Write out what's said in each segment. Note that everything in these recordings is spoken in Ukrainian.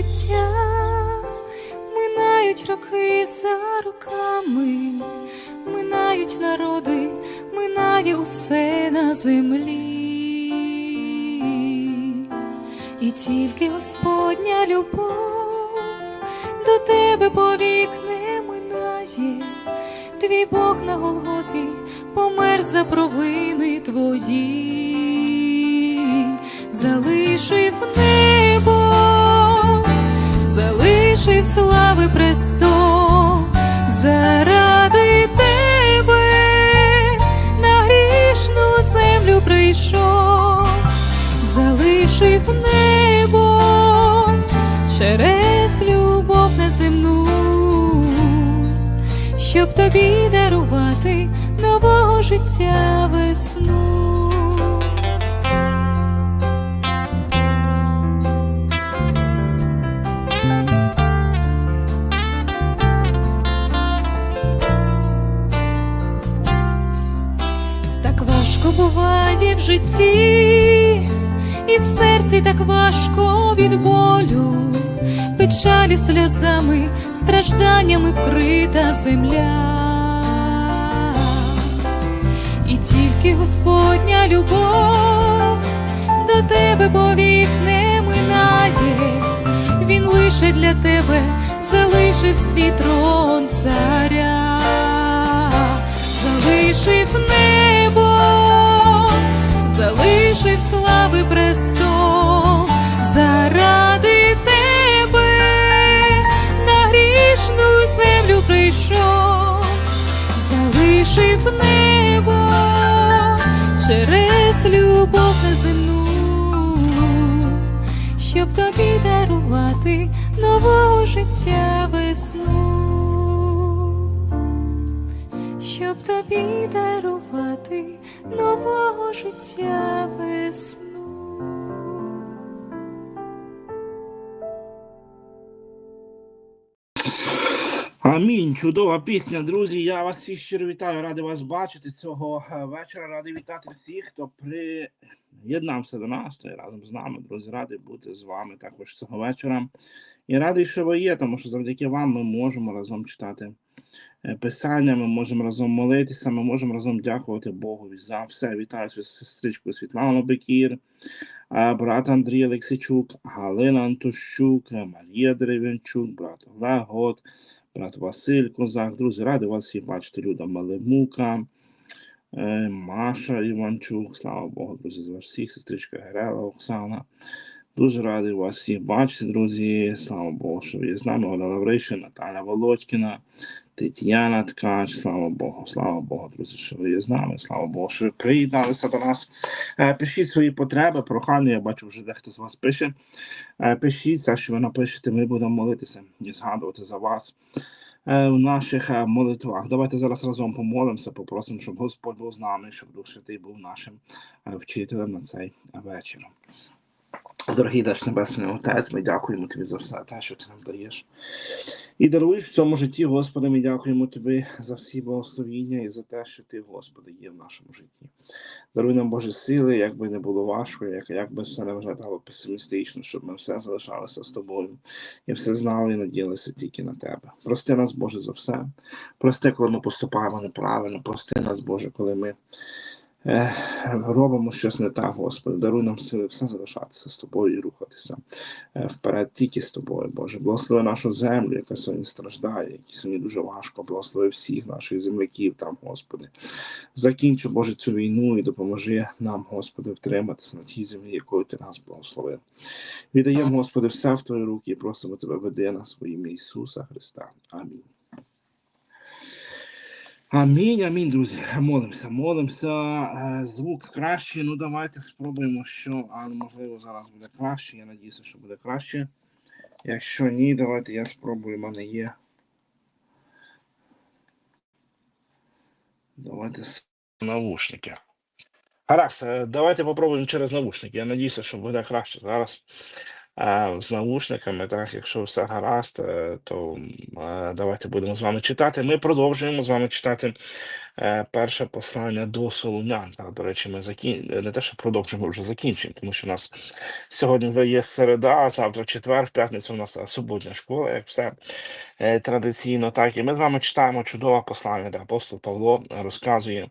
життя, минають роки за руками, минають народи, минає усе на землі, і тільки Господня любов до тебе повік не минає, твій Бог на Голгофі помер за провини твої, залишив небо залишив слави престол заради тебе на грішну землю прийшов, залишив небо через любов неземну, щоб тобі дарувати нового життя весну. Буває в житті, і в серці так важко від болю, печалі сльозами, стражданнями вкрита земля. І тільки Господня любов до тебе повік не минає, він лише для тебе залишив свій трон царя. Залишив небо, слави престол заради тебе на грішну землю прийшов, залишив небо через любов неземну, щоб тобі дарувати нового життя весну щоб тобі дарувати нового життя весну. Амінь. Чудова пісня, друзі. Я вас всіх щиро вітаю, радий вас бачити цього е, вечора. Радий вітати всіх, хто приєднався до нас, хто є разом з нами. Друзі, радий бути з вами також цього вечора. І радий, що ви є, тому що завдяки вам ми можемо разом читати писання, ми можемо разом молитися, ми можемо разом дякувати Богові за все. Вітаю сестричку Світлану Бекір, е, брат Андрій Олексійчук, Галина Антощук, Марія Дерев'янчук, брат Олег брат Василь Козак. Друзі, радий вас всіх бачити. Люда Малемука, е, Маша Іванчук. Слава Богу, друзі, за всіх, сестричка Герела Оксана. Дуже радий вас всіх бачити, друзі. Слава Богу, що ви є з нами. Оля Лавришин, Наталя Володькіна, Тетяна Ткач. Слава Богу, слава Богу, друзі, що ви є з нами. Слава Богу, що ви приєдналися до нас. Е, Пишіть свої потреби, прохання. Я бачу, вже дехто з вас пише. Е, Пишіть все, що ви напишете, ми будемо молитися і згадувати за вас е, в наших молитвах. Давайте зараз разом помолимося, попросимо, щоб Господь був з нами, щоб Дух Святий був нашим вчителем на цей вечір. Дорогий наш Небесний Отець, ми дякуємо Тобі за все те, що ти нам даєш. І даруєш в цьому житті, Господи, ми дякуємо Тобі за всі благословіння і за те, що Ти, Господи, є в нашому житті. Даруй нам Боже сили, як би не було важко, як, як би все не виглядало песимістично, щоб ми все залишалися з тобою і все знали і надіялися тільки на Тебе. Прости нас, Боже, за все. Прости, коли ми поступаємо неправильно, прости нас, Боже, коли ми робимо щось не так, Господи. Даруй нам сили все залишатися з тобою і рухатися е, вперед тільки з тобою, Боже. Благослови нашу землю, яка сьогодні страждає, які сьогодні дуже важко. Благослови всіх наших земляків там, Господи. Закінчи, Боже, цю війну і допоможи нам, Господи, втриматися на тій землі, якою ти нас благословив. Віддаємо, Господи, все в Твої руки і просимо Тебе, веди нас во ім'я Ісуса Христа. Амінь. Амінь, амінь, друзі. Молимося, молимося. Е, Звук кращий. Ну давайте спробуємо, що а можливо зараз буде краще. Я надіюся, що буде краще. Якщо ні, давайте я спробую. У мене є. Давайте навушники. Гаразд, е, давайте попробуємо через навушники. Я надіюся, що буде краще зараз. Е, З наушниками, так, якщо все гаразд, е, то е, давайте будемо з вами читати. Ми продовжуємо з вами читати перше послання до Солунян. До речі, ми закін... не те, що продовжуємо, ми вже закінчимо, тому що у нас сьогодні вже є середа, завтра четвер, в п'ятницю у нас е, суботня школа, як все е, традиційно. Так, і ми з вами читаємо чудове послання, де апостол Павло розказує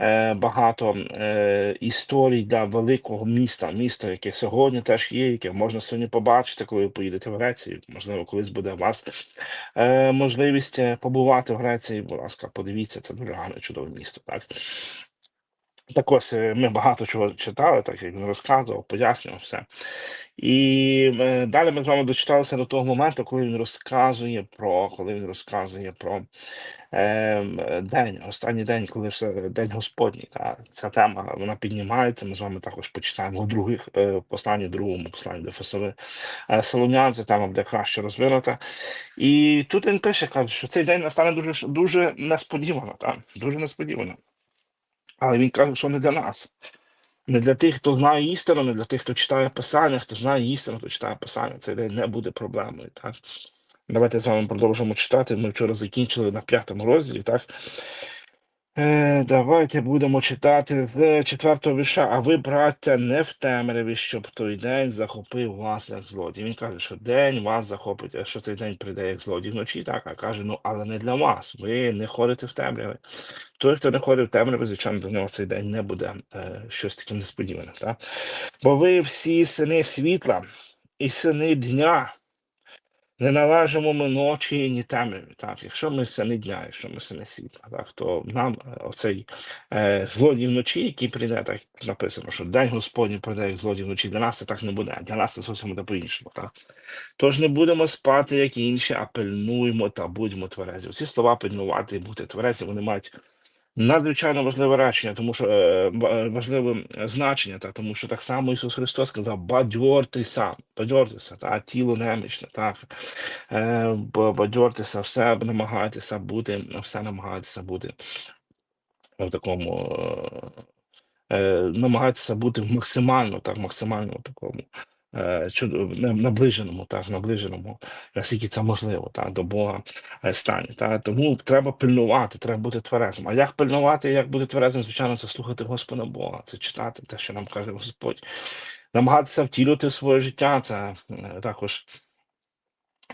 е, багато е, історій для великого міста, міста, яке сьогодні теж є, яке можна сьогодні побачити, коли ви поїдете в Грецію. Можливо, колись буде у вас е, можливість е, побувати в Греції. Будь ласка, подивіться, це дуже гарне чудове місто. Так. Так ось е, ми багато чого читали, так як він розказував, пояснював все. І е, далі ми з вами дочиталися до того моменту, коли він розказує про, коли він розказує про е, день, останній день, коли все день Господній. Та, ця тема вона піднімається. Ми з вами також почитаємо в других е, посланні, другому посланні до Фесоли е, Солонян. Ця тема буде краще розвинута. І тут він пише, каже, що цей день настане дуже дуже несподівано, так, дуже несподівано. Але він каже, що не для нас. Не для тих, хто знає істину, не для тих, хто читає писання, хто знає істину, хто читає писання. Це не буде проблемою. Так? Давайте з вами продовжимо читати. Ми вчора закінчили на п'ятому розділі, так? Е, давайте будемо читати з четвертого вірша. А ви, браття, не в темряві, щоб той день захопив вас як злодій. Він каже, що день вас захопить, що цей день прийде як злодій вночі, так, а каже, ну але не для вас. Ви не ходите в темряві. Той, хто не ходить в темряві, звичайно, для нього цей день не буде е, щось таке несподіване. Так? Бо ви всі сини світла і сини дня. Не належимо ми ночі ні темряві. Так, якщо ми сини дня, якщо ми сини світла, так то нам оцей е, злодій вночі, який прийде, так написано, що день Господній прийде як злодій вночі. Для нас це так не буде. Для нас це зовсім буде по-іншому. Так? Тож не будемо спати, як інші, а пильнуємо та будьмо тверезі. Ці слова пильнувати і бути тверезі, вони мають надзвичайно важливе речення, тому що е, е, важливе значення, та тому що так само Ісус Христос сказав: бадьортеся, бадьортеся, та тіло немічне, так е, бадьортеся, все намагайтеся бути, все намагайтеся бути в такому. намагайтеся бути максимально, так, максимально в такому наближеному, так, наближеному, наскільки це можливо, так, до Бога е, стані. Так. Тому треба пильнувати, треба бути тверезим. А як пильнувати, як бути тверезим, звичайно, це слухати Господа Бога, це читати те, що нам каже Господь. Намагатися втілювати в своє життя, це е, також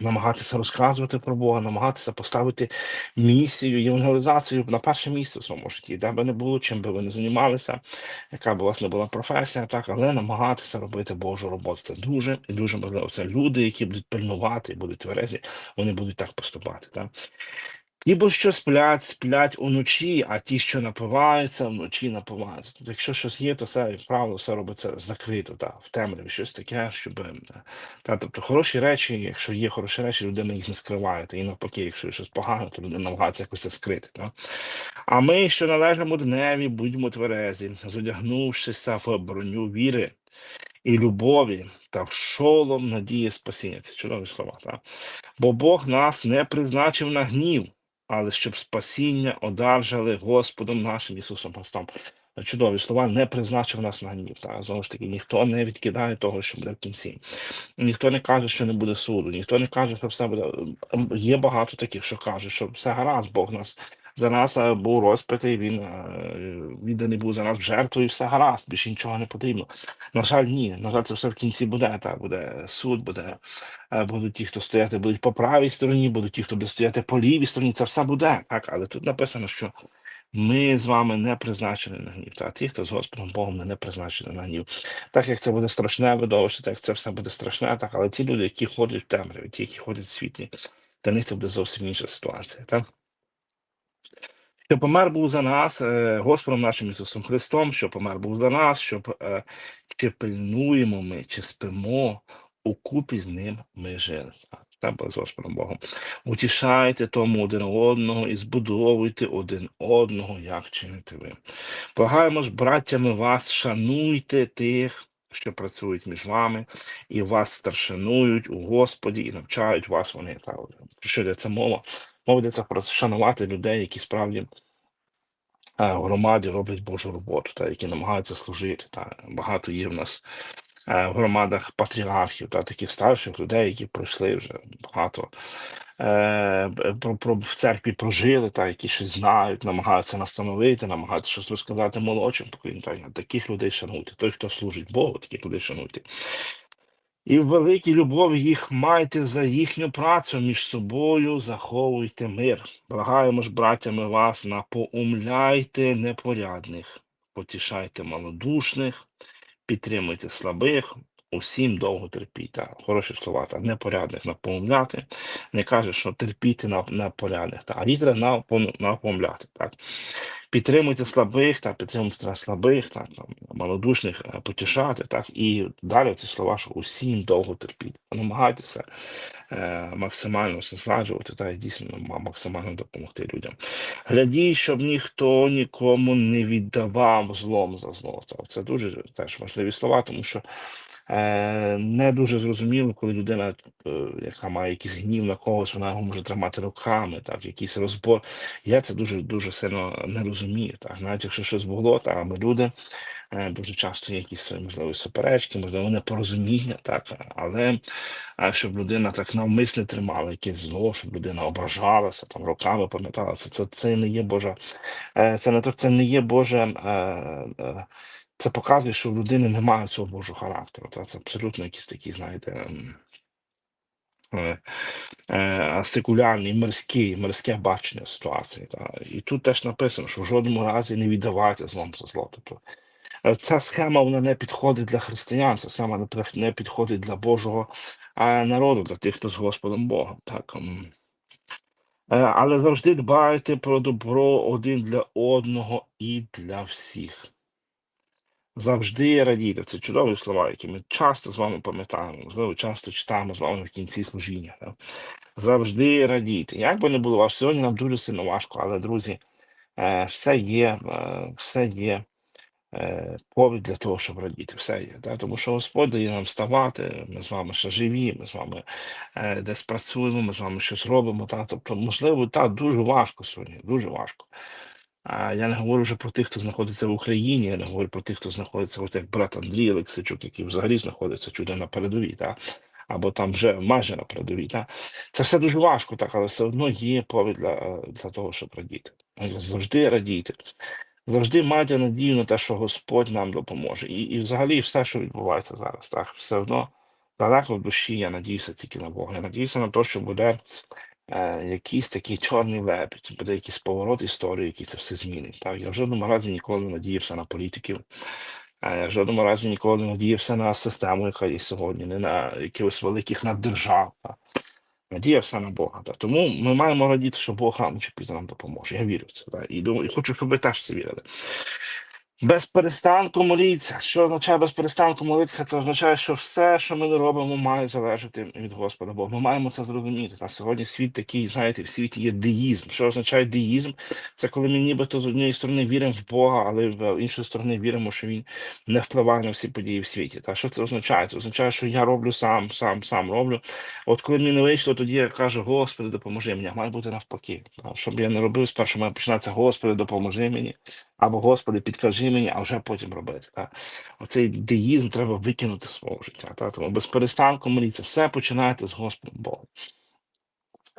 намагатися розказувати про Бога, намагатися поставити місію, євангелізацію на перше місце в своєму житті, де би не було, чим би ви не займалися, яка б у вас не була професія, так, але намагатися робити Божу роботу. Це дуже і дуже важливо. Це люди, які будуть пильнувати, будуть тверезі, вони будуть так поступати. Так. Ті, бо що сплять, сплять уночі, а ті, що напиваються, вночі напиваються. Тобто, якщо щось є, то все, як правило, все робиться закрито, та, в темряві, щось таке, щоб. е, Та, тобто хороші речі, якщо є хороші речі, людина їх не скриває. Та, і навпаки, якщо є щось погане, то людина намагається якось це скрити. Та. А ми, що належимо дневі, будьмо тверезі, зодягнувшися в броню віри і любові та шолом надії спасіння. Це чудові слова. Та. Бо Бог нас не призначив на гнів, але щоб спасіння одержали Господом нашим Ісусом Христом. Чудові слова не призначив нас на гнів. Та знову ж таки, ніхто не відкидає того, що буде в кінці. Ніхто не каже, що не буде суду, ніхто не каже, що все буде. Є багато таких, що кажуть, що все гаразд, Бог нас за нас був розпитий, він відданий був за нас в жертву, і все гаразд, більше нічого не потрібно. На жаль, ні. На жаль, це все в кінці буде. Так, буде суд, буде будуть ті, хто стояти будуть по правій стороні, будуть ті, хто буде стояти по лівій стороні. Це все буде. Так, але тут написано, що ми з вами не призначені на гнів. Та ті, хто з Господом Богом не призначені на гнів. Так як це буде страшне видовище, так як це все буде страшне, так, але ті люди, які ходять в темряві, ті, які ходять в світлі, для них це буде зовсім інша ситуація. Так? Що помер був за нас, е, Господом нашим Ісусом Христом, що помер був за нас, щоб е, чи пильнуємо ми, чи спимо, укупі з ним ми жили. Та з Господом Богом. Утішайте тому один одного і збудовуйте один одного, як чините ви. Благаємо ж, браттями вас, шануйте тих, що працюють між вами, і вас старшинують у Господі, і навчають вас вони. Та, що йдеться мова? Мова йдеться про шанувати людей, які справді а, в громаді роблять Божу роботу, та які намагаються служити. Та багато є в нас е, в громадах патріархів та таких старших людей, які пройшли вже багато е, про, про в церкві прожили, та які щось знають, намагаються настановити, намагаються щось розказати молодшим поколінням. Та, таких людей шануйте. Той, хто служить Богу, таких людей шануйте. І в великій любові їх майте за їхню працю між собою, заховуйте мир. Благаємо ж, браттями вас, напоумляйте непорядних, потішайте малодушних, підтримуйте слабих, усім довго терпіть. Хороші слова, так, непорядних напоумляти. Не каже, що терпіти на, на порядних, а їх треба напом- напоумляти. Так. Підтримуйте слабих, так, підтримуйте слабих, так, там, малодушних е, потішати, так, і далі ці слова, що усім довго терпіть. Намагайтеся е, максимально все та й дійсно максимально допомогти людям. Глядіть, щоб ніхто нікому не віддавав злом за зло. Це дуже теж важливі слова, тому що не дуже зрозуміло, коли людина, е, яка має якийсь гнів на когось, вона його може тримати руками, так, якийсь розбор. Я це дуже дуже сильно не розумію. Так, навіть якщо щось було, та ми люди. е, Дуже часто є якісь можливо суперечки, можливо, непорозуміння, так але щоб людина так навмисне тримала якесь зло, щоб людина ображалася, там роками пам'ятала, це, це, не є Божа, е, це не то, це не є Боже. Це показує, що в людини немає цього Божого характеру. Та це абсолютно якісь такі, знаєте, е, е, секулярний, мирський, мирське бачення ситуації. Та. І тут теж написано, що в жодному разі не віддавайте злом за зло. Тобто е, ця схема вона не підходить для християн, ця схема не підходить для Божого народу, для тих, хто з Господом Богом. Так. Але завжди дбайте про добро один для одного і для всіх. Завжди радійте. Це чудові слова, які ми часто з вами пам'ятаємо, можливо, часто читаємо з вами в кінці служіння. так. Завжди радійте. Як би не було важко, сьогодні нам дуже сильно важко, але, друзі, е, все є, е, все є е, повід для того, щоб радіти. Все є. Да? Тому що Господь дає нам вставати, ми з вами ще живі, ми з вами десь працюємо, ми з вами щось робимо. Та? Тобто, можливо, так, дуже важко сьогодні, дуже важко. А я не говорю вже про тих, хто знаходиться в Україні, я не говорю про тих, хто знаходиться, от як брат Андрій Олексичук, який взагалі знаходиться чудо на передовій, та? або там вже майже на передовій. Та? Це все дуже важко, так, але все одно є повід для, е, для того, щоб радіти. Завжди радійте. Завжди майте надію на те, що Господь нам допоможе. І, і взагалі все, що відбувається зараз, так, все одно далеко в душі я надіюся тільки на Бога. Я надіюся на те, що буде е, якийсь такий чорний лебідь, буде якийсь поворот історії, який це все змінить. Так? Я в жодному разі ніколи не надіявся на політиків. е, Я в жодному разі ніколи не надіявся на систему, яка є сьогодні, не на якихось великих наддержав. Так? Надіявся на Бога. Так? Тому ми маємо радіти, що Бог рано чи пізно нам допоможе. Я вірю в це. Так? І, думаю, і хочу, щоб ви теж це вірили. Без перестанку моліться. Що означає без перестанку молитися? Це означає, що все, що ми не робимо, має залежати від Господа Бога. Ми маємо це зрозуміти. На сьогодні світ такий, знаєте, в світі є деїзм. Що означає деїзм? Це коли ми нібито з однієї сторони віримо в Бога, але з іншої сторони віримо, що він не впливає на всі події в світі. Та що це означає? Це означає, що я роблю сам, сам, сам роблю. От коли мені не вийшло, тоді я кажу, Господи, допоможи мені. Має бути навпаки. Щоб я не робив, спершу має починатися, Господи, допоможи мені або Господи, підкажи мені, а вже потім робити. Так? Оцей деїзм треба викинути з свого життя. Так? Тому без перестанку моліться, все починаєте з Господом Богом.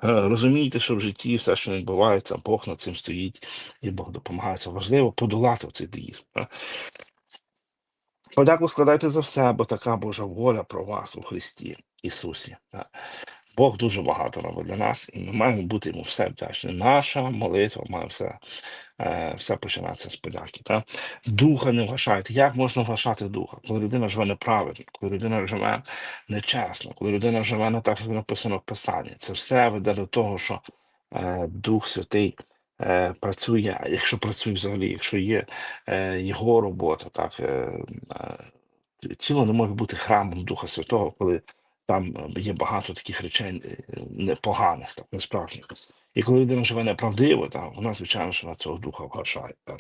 Е, Розумійте, що в житті все, що відбувається, Бог над цим стоїть і Бог допомагає. Це важливо подолати цей деїзм. Подяку складайте за все, бо така Божа воля про вас у Христі Ісусі. Так? Бог дуже багато робить для нас, і ми маємо бути йому все вдячні. Наша молитва має все, все починатися з подяки. Так? Духа не вгашайте. Як можна вгашати духа? Коли людина живе неправильно, коли людина живе нечесно, коли людина живе не так, як написано в Писанні. Це все веде до того, що е, Дух Святий е, працює, якщо працює взагалі, якщо є е, його робота, так. Е, е, тіло не може бути храмом Духа Святого, коли там е, є багато таких речей е, непоганих, так, несправжніх. І коли людина живе неправдиво, так, вона, звичайно, що на цього духа вгашає. Так.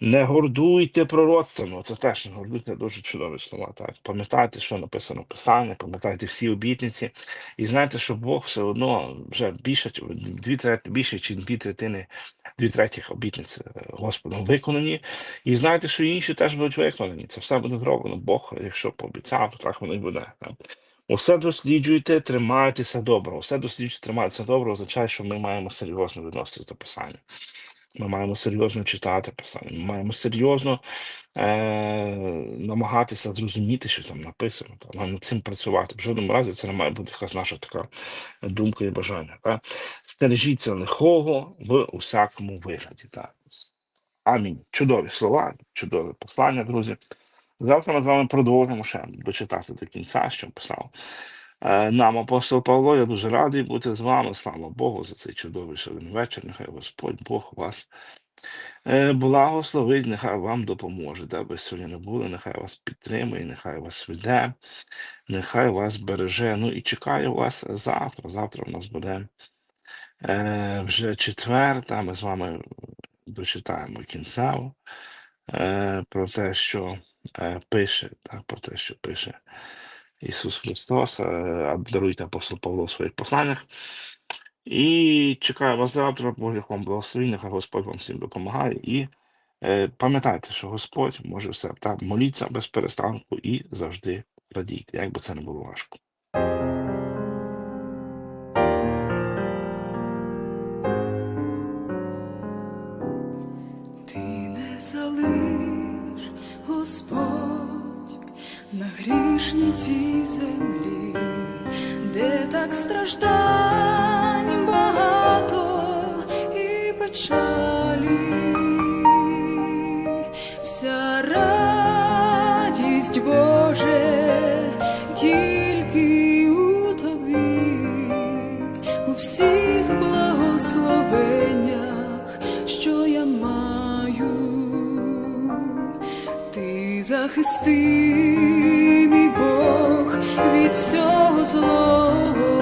Не гордуйте пророцтвами. Оце теж не гордуйте дуже чудові слова. Так? Пам'ятайте, що написано в Писанні, пам'ятайте всі обітниці. І знайте, що Бог все одно вже більше, чи- дві треті, більше, ніж дві третини, дві третіх обітниць е, Господом виконані. І знайте, що інші теж будуть виконані. Це все буде зроблено. Бог, якщо пообіцяв, то так воно і буде. Так? Усе досліджуйте, тримайтеся доброго. Усе досліджуйте, тримайтеся доброго, означає, що ми маємо серйозно відноситися до писання. Ми маємо серйозно читати писання. Ми маємо серйозно е- намагатися зрозуміти, що там написано. Та, над цим працювати. В жодному разі це не має бути якась наша така думка і бажання. Та? Стережіться лихого в усякому вигляді. Та? Амінь. Чудові слова, чудове послання, друзі. Завтра ми з вами продовжимо ще дочитати до кінця, що писав е, нам апостол Павло. Я дуже радий бути з вами. Слава Богу, за цей чудовий сьогодні вечір. Нехай Господь Бог вас е, благословить, нехай вам допоможе. Де ви сьогодні не були, нехай вас підтримує, нехай вас веде, нехай вас береже. Ну і чекаю вас завтра. Завтра в нас буде е, вже четвер. Та ми з вами дочитаємо кінцеву про те, що пише, так, про те, що пише Ісус Христос, обдаруйте даруйте апостол Павло в своїх посланнях. І чекаю вас завтра, Божих вам благословень, нехай Господь вам всім допомагає. І е, пам'ятайте, що Господь може все. Так, моліться без перестанку і завжди радійте, як би це не було важко. Господь, на грішній цій землі, де так страждань багато і печалі, вся радість Боже тільки у тобі, у всіх благословеннях, що я маю, захисти, мій Бог, від всього злого,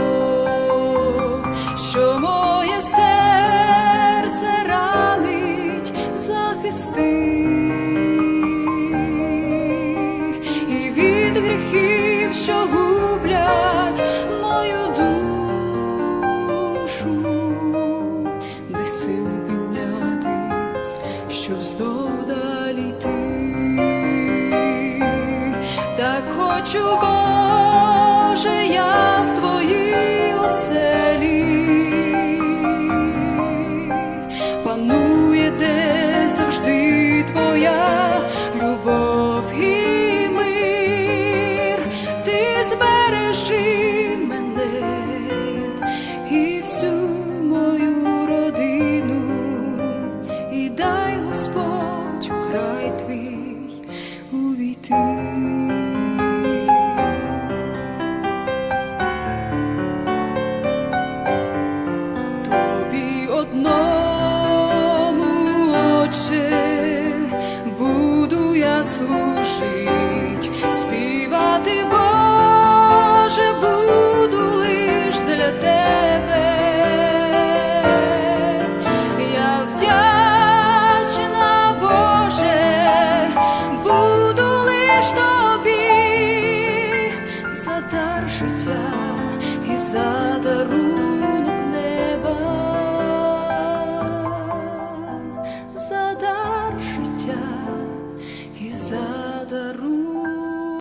Так хочу, Боже, я в твоїй оселі. Панує де завжди твоя одному, Отче, буду я служить, співати, Боже, буду лиш для тебе.